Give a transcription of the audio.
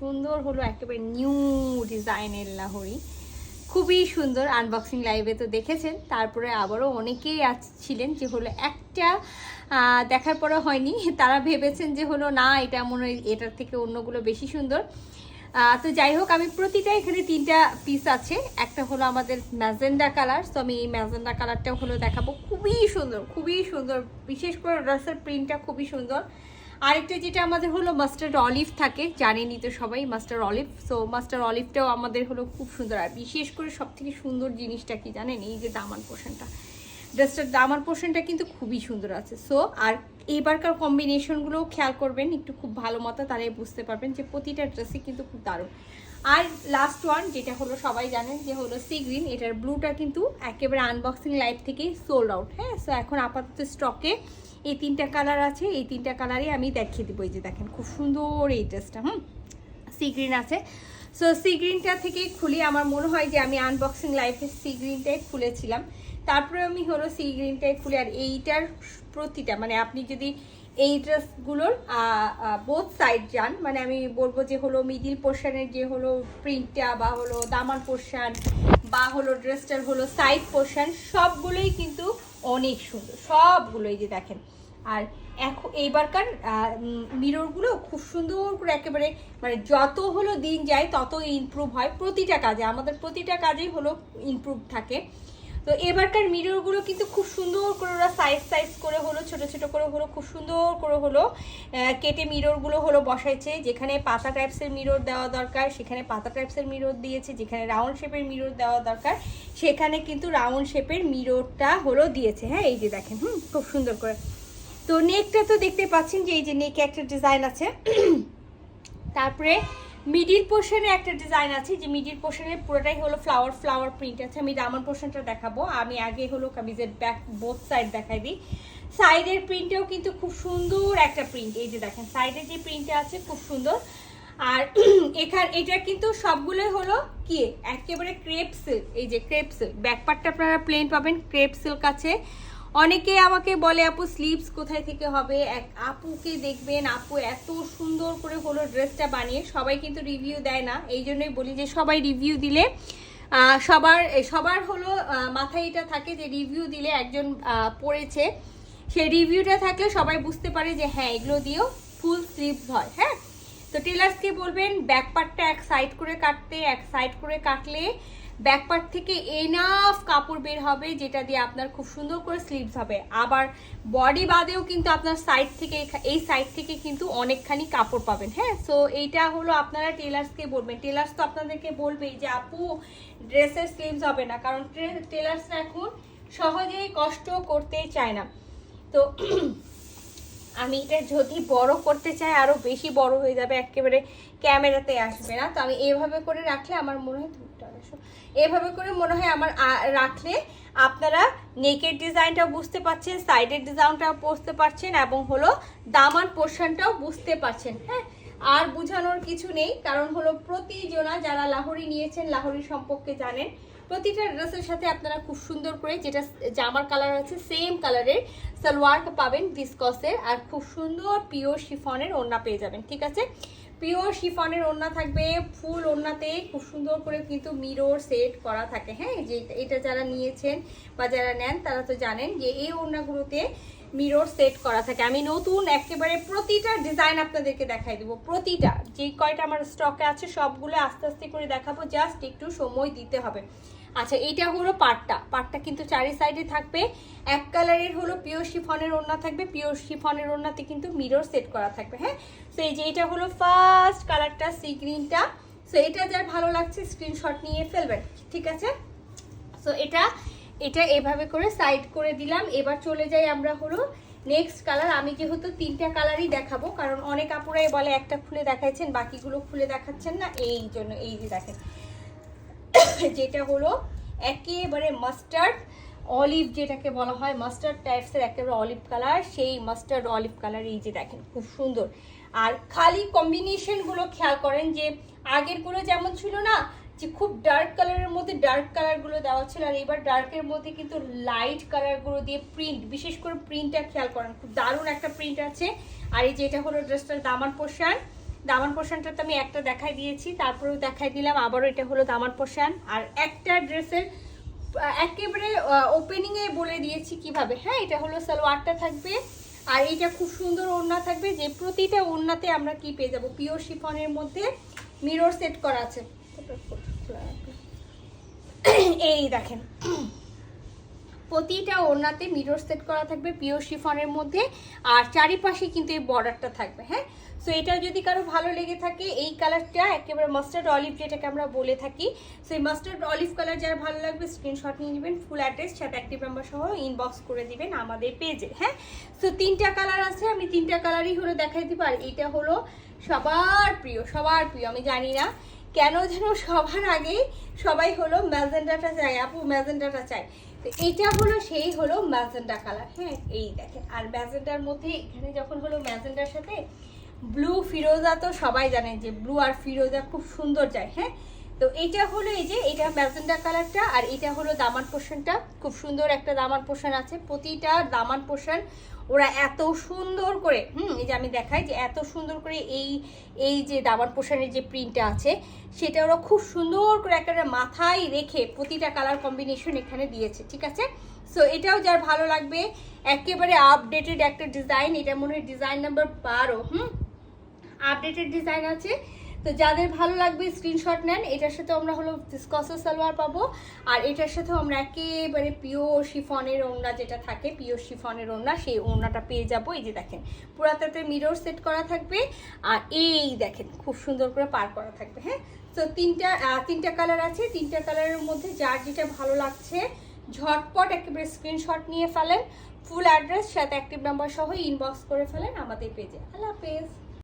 সুন্দর হলো একেবারে নিউ ডিজাইনের লাহরি। খুবই সুন্দর আনবক্সিং লাইভে তো দেখেছেন, তারপরে আবারও অনেকেই ছিলেন যে হলো একটা দেখার পরে হয়নি, তারা ভেবেছেন যে হলো না, এটা মনে হয় এটার থেকে অন্যগুলো বেশি সুন্দর। তো যাই হোক, আমি প্রতিটা এখানে তিনটা পিস আছে, একটা হলো আমাদের ম্যাজেন্ডা কালার, তো আমি এই ম্যাজেন্ডা কালারটাও হলো দেখাবো। খুবই সুন্দর খুবই সুন্দর, বিশেষ করে ড্রেসের প্রিন্টটা খুবই সুন্দর। আরেকটা যেটা আমাদের হলো মাস্টার্ড অলিভ থাকে, জানেনই তো সবাই মাস্টার অলিভ। সো মাস্টার অলিভটাও আমাদের হলো খুব সুন্দর। আর বিশেষ করে সব থেকে সুন্দর জিনিসটা কি জানেন? এই যে দামান পোর্শনটা ড্রেসটার দামার পোর্শনটা কিন্তু খুবই সুন্দর আছে। সো আর এবারকার কম্বিনেশনগুলোও খেয়াল করবেন, একটু খুব ভালো মতো তাহলে বুঝতে পারবেন যে প্রতিটা ড্রেসই কিন্তু খুব দারুণ। আর লাস্ট ওয়ান যেটা হলো সবাই জানেন যে হলো সি গ্রিন এটার ব্লুটা কিন্তু একেবারে আনবক্সিং লাইভ থেকেই সোল্ড আউট হ্যাঁ? সো এখন আপাতত স্টকে এই তিনটা কালার আছে, এই তিনটা কালারই আমি দেখিয়ে দিব। এই যে দেখেন, খুব সুন্দর এই ড্রেসটা হুম? সি গ্রিন আছে। সো সি গ্রিনটা থেকে খুলি, আমার মনে হয় যে আমি আনবক্সিং লাইফে সি গ্রিনটাই খুলেছিলাম। তারপরে আমি হলো সি গ্রিনটাই খুলে, আর এইটার প্রতিটা মানে আপনি যদি এই ড্রেসগুলোর বোথ সাইড যান। মানে আমি বলব যে হলো মিডিল পোর্শনের যে হলো প্রিন্টটা বা হলো দামান পোর্শন বা হলো ড্রেসটার হলো সাইড পোর্শন সবগুলোই কিন্তু অনেক সুন্দর। সবগুলোই যে দেখেন। আর এখন এইবারকার মিররগুলো খুব সুন্দর করে একেবারে মানে যত হলো দিন যায় তত ইমপ্রুভ হয়। প্রতিটা কাজে, আমাদের প্রতিটা কাজেই হলো ইমপ্রুভ থাকে। তো এবারকার মিররগুলো কিন্তু খুব সুন্দর করে ওরা সাইজ সাইজ করে হলো, ছোট ছোট করে হলো, খুব সুন্দর করে হলো কেটে মিররগুলো হলো বসাইছে। যেখানে পাতা টাইপসের মিরর দেওয়া দরকার, সেখানে পাতা টাইপসের মিরর দিয়েছে, যেখানে রাউন্ড শেপের মিরর দেওয়া দরকার, সেখানে কিন্তু রাউন্ড শেপের মিররটা হলো দিয়েছে। হ্যাঁ এই যে দেখেন, হুম, খুব সুন্দর করে। তো নেকটা তো দেখতে পাচ্ছেন যে এই যে নেকে একটা ডিজাইন আছে। তারপরে মিডিল পোর্শনে একটা ডিজাইন আছে, যে মিডিল পোর্শনে পুরোটাই হলো ফ্লাওয়ার ফ্লাওয়ার প্রিন্ট আছে। আমি দামান পোর্শনটা দেখাবো। আমি আগে হলো কামিজের ব্যাক বোথ সাইড দেখাই দিই। সাইডের প্রিন্টেও কিন্তু খুব সুন্দর একটা প্রিন্ট এই যে দেখেন সাইডে যে প্রিন্টটা আছে, খুব সুন্দর। আর এখান, এটা কিন্তু সবগুলোই হলো কি? একেবারে ক্রেপ সিল্ক এই যে ক্রেপ সিল্ক ব্যাকপার্টটা আপনারা প্লেন পাবেন। ক্রেপ সিল্ক আছে। অনেকে আমাকে বলে, আপু স্লিভস কোথায় থেকে হবে? এক আপুকে দেখবেন, আপু, এত সুন্দর করে হলো ড্রেসটা বানিয়ে সবাই কিন্তু রিভিউ দেয় না। এই জন্যই বলি যে, সবাই রিভিউ দিলে সবার সবার হলো মাথায় এটা থাকে যে রিভিউ দিলে একজন পড়েছে। সেই রিভিউটা থাকলে সবাই বুঝতে পারে যে হ্যাঁ এগুলো দিয়েও ফুল স্লিভস হয়। হ্যাঁ? তো টেলার্সকে বলবেন ব্যাক পার্টটা এক সাইড করে কাটতে, এক সাইড করে কাটলে ব্যাক পার্ট থেকে এনাফ কাপড় বের হবে, যেটা দিয়ে আপনার খুব সুন্দর করে স্লিভস হবে। আবার বডি বাদেও কিন্তু আপনার সাইড থেকে, এই সাইড থেকে কিন্তু অনেকখানি কাপড় পাবেন হ্যাঁ? সো এইটা হলো আপনারা টেলার্সকে বলবেন। টেলার্স তো আপনাদেরকে বলবেই যে, আপু ড্রেসের স্লিভস হবে না। কারণ টেলার্সরা এখন সহজেই কষ্ট করতেই চায় না। তো আমি এটা যদি বড় করতে চাই, আরও বেশি বড় হয়ে যাবে, একেবারে ক্যামেরাতে আসবে না। তো আমি এভাবে করে রাখলে আমার মনে হয় এভাবে করে মনে হয় আমার রাখলে আপনারা নেকের ডিজাইনটাও বুঝতে পারছেন, সাইডের ডিজাইনটাও বুঝতে পারছেন, এবং হলো দামান পোর্শনটাও বুঝতে পারছেন হ্যাঁ? আর বোঝানোর কিছু নেই, কারণ হলো প্রতিজনা যারা লাহোরি নিয়েছেন, লাহোরি সম্পর্কে জানেন, প্রতিটা ড্রেসের সাথে আপনারা খুব সুন্দর করে যেটা, জামার কালার আছে সেম কালারের সালোয়ার পাবেন ভিসকসের আর খুব সুন্দর পিওর শিফনের ওড়না পেয়ে যাবেন, ঠিক আছে? পিওর শিফনের ওড়না থাকবে, ফুল ওড়নাতে খুব সুন্দর করে কিন্তু মিরর সেট করা থাকে হ্যাঁ? যে এটা যারা নিয়েছেন বা যারা নেন, তারা তো জানেন যে এই ওড়নাগুলোতে মিরর সেট করা থাকে। আমি নতুন একেবারে প্রতিটা ডিজাইন আপনাদেরকে দেখাই দেবো, প্রতিটা। যে কয়টা আমার স্টকে আছে, সবগুলো আস্তে আস্তে করে দেখাবো জাস্ট একটু সময় দিতে হবে। আচ্ছা এইটা হলো পাটটা। পাটটা কিন্তু চারি সাইডে থাকবে। এক কালারের হলো পিওর শিফনের ওড়না থাকবে। পিওর শিফনের ওড়নাতে কিন্তু মিরর সেট করা থাকবে হ্যাঁ? তো এই যে এটা হলো ফার্স্ট কালারটা সি গ্রিনটা সো এটা যার ভালো লাগছে স্ক্রিনশট নিয়ে ফেলবেন, ঠিক আছে? সো এটা এটা এভাবে করে সাইড করে দিলাম। এবার চলে যাই আমরা হলো নেক্সট কালার আমি যেহেতু তিনটা কালারই দেখাবো, কারণ অনেক আপুরাই বলে, একটা খুলে দেখাচ্ছেন বাকিগুলো খুলে দেখাচ্ছেন না। এই জন্য, এই যে দেখেন। যেটা হলো একেবারে মাস্টার্ড অলিভ যেটাকে বলা হয় মাস্টার্ড টাইপসের একেবারে অলিভ কালার সেই মাস্টার্ড অলিভ কালার এই যে দেখেন, খুব সুন্দর। আর খালি কম্বিনেশনগুলো খেয়াল করেন যে আগেরগুলো যেমন ছিল না, যে খুব ডার্ক কালারের মধ্যে ডার্ক কালারগুলো দেওয়া ছিল, আর এবার ডার্কের মধ্যে কিন্তু লাইট কালারগুলো দিয়ে প্রিন্ট বিশেষ করে প্রিন্টটা খেয়াল করেন, খুব দারুণ একটা প্রিন্ট আছে। আর এই যে এটা হলো ড্রেসটার দামান পোশাক। দামান পোর্শনটা তো আমি একটা দেখাই দিয়েছি, তারপরেও দেখাই দিলাম, আবারও এটা হলো দামান পোর্শন আর একটা ড্রেসের একেবারে ওপেনিং এ বলে দিয়েছি কীভাবে। হ্যাঁ এটা হলো সালোয়ারটা থাকবে, আর এইটা খুব সুন্দর ওড়না থাকবে, যে প্রতিটা ওড়নাতে আমরা কি পেয়ে যাব? পিওর শিফনের মধ্যে মিরর সেট করা আছে। এই দেখেন। প্রতিটা ওড়নাতে মিরর সেট করা থাকবে পিওর শিফনের মধ্যে, আর চারিপাশে কিন্তু এই বর্ডারটা থাকবে হ্যাঁ? সো এটা যদি কারও ভালো লেগে থাকে, এই কালারটা একেবারে মাস্টার্ড অলিভ যেটাকে আমরা বলে থাকি সো এই মাস্টার্ড অলিভ কালার যারা ভালো লাগবে স্ক্রিনশট নিয়ে নেবেন ফুল অ্যাড্রেস সাথে অ্যাক্টিভ নাম্বার সহ ইনবক্স করে দিবেন আমাদের পেজে হ্যাঁ? সো তিনটা কালার আছে, আমি তিনটা কালারই হলো দেখাই দিব, আর এটা হলো সবার প্রিয় সবার প্রিয়, আমি জানি না কেন যেন সবার আগে সবাই হলো ম্যাজেন্ডাটা চাই আপু ম্যাজেন্ডাটা চাই তো এটা হলো সেই হলো ম্যাজেন্ডা কালার হ্যাঁ এই দেখেন। আর ম্যাজেন্ডার মধ্যে এখানে যখন হলো ম্যাজেন্ডার সাথে, ব্লু ফিরোজা তো সবাই জানে যে ব্লু আর ফিরোজা খুব সুন্দর যায় হ্যাঁ? তো এটা হলো এই যে এটা ম্যাজেন্ডা কালারটা আর এটা হলো দামান পোর্শনটা খুব সুন্দর একটা দামান পোর্শন আছে। প্রতিটা দামান পোর্শন ওরা এত সুন্দর করে, হুম, এই যে আমি দেখাই যে এত সুন্দর করে এই এই যে দামান পোর্শনের যে প্রিন্টটা আছে, সেটা ওরা খুব সুন্দর করে একটা মাথায় রেখে প্রতিটা কালার কম্বিনেশন এখানে দিয়েছে, ঠিক আছে? সো এটাও যার ভালো লাগবে, একেবারে আপডেটেড একটা ডিজাইন এটা মনে হয় ডিজাইন নাম্বার বারো, হুম? আপডেটেড ডিজাইন আছে। তো যাদের ভালো লাগবে স্ক্রিনশট নেন। এটার সাথে আমরা হলো ডিসকসো সালোয়ার পাবো। আর এটার সাথেও আমরা একেবারে পিওর শিফনের ওড়না যেটা থাকে পিওর শিফনের ওড়না, সেই ওড়নাটা পেয়ে যাব। এই যে দেখেন, পুরাতাতে মিরর সেট করা থাকবে। আর এই দেখেন, খুব সুন্দর করে পার করা থাকবে হ্যাঁ? তো তিনটা তিনটা কালার আছে। তিনটা কালারের মধ্যে যার যেটা ভালো লাগছে, ঝটপট একেবারে স্ক্রিনশট নিয়ে ফেলেন। ফুল অ্যাড্রেস সাথে অ্যাক্টিভ নাম্বার সহ ইনবক্স করে ফেলেন আমাদের পেজে আল্লাহ হাফেজ।